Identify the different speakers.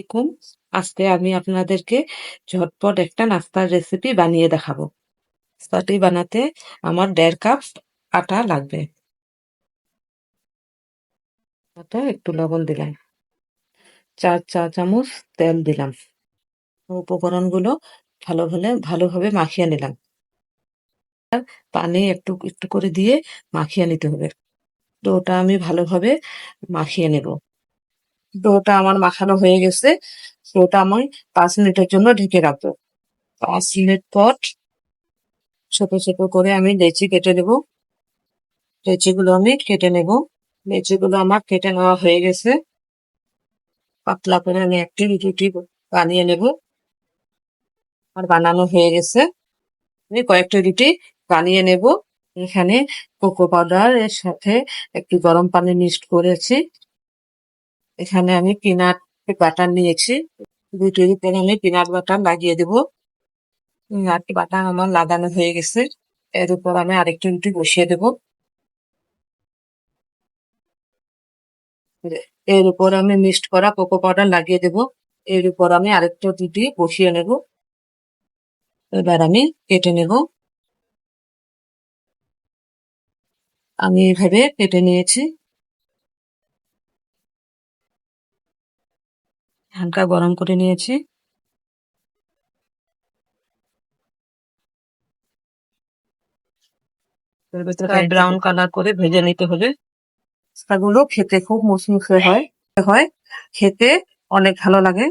Speaker 1: দেখুন আজকে আমি আপনাদেরকে ঝটপট একটা নাস্তার রেসিপি বানিয়ে দেখাবো। নাস্তাটি বানাতে আমার দেড় কাপ আটা লাগবে। তাতে একটু লবণ দিলাম। চার চা চামচ তেল দিলাম। উপকরণগুলো ভালো হলে ভালোভাবে মাখিয়ে নিলাম। আর পানি একটু একটু করে দিয়ে মাখিয়ে নিতে হবে। তো ওটা আমি ভালোভাবে মাখিয়ে নেব। ডোটা আমার মাখানো হয়ে গেছে ডোটা আমি পাঁচ মিনিটের জন্য ঢেকে রাখব। পাঁচ মিনিট পর ছোট ছোট করে আমি লেচি কেটে নেব। লেচিগুলো আমি কেটে নেব। লেচিগুলো আমার কেটে নেওয়া হয়ে গেছে। পাতলা করে আমি একটি রুটি বানিয়ে নেব। আর বানানো হয়ে গেছে। আমি কয়েকটা রুটি বানিয়ে নেব। এখানে কোকো পাউডার এর সাথে একটু গরম পানি মিক্সড করেছি। এখানে আমি পিনাট বাটার নিয়েছি। রুটির উপরে আমি পিনাট বাটার লাগিয়ে দেবো। পিনাট বাটার আমার লাগানো হয়ে গেছে। এর উপর আমি আরেকটি রুটি বসিয়ে দেবো। এর উপর আমি মিক্সড করা কোকো পাউডার লাগিয়ে দেব। এর উপর আমি আরেকটা রুটি বসিয়ে নেব। এবার আমি কেটে নেব। আমি এভাবে কেটে নিয়েছি। হালকা গরম করে নিয়েছি। ব্রাউন কালার করে ভেজে নিতে হবে। গুলো খেতে খুব মুসমুসে হয়। হয়। খেতে অনেক ভালো লাগে।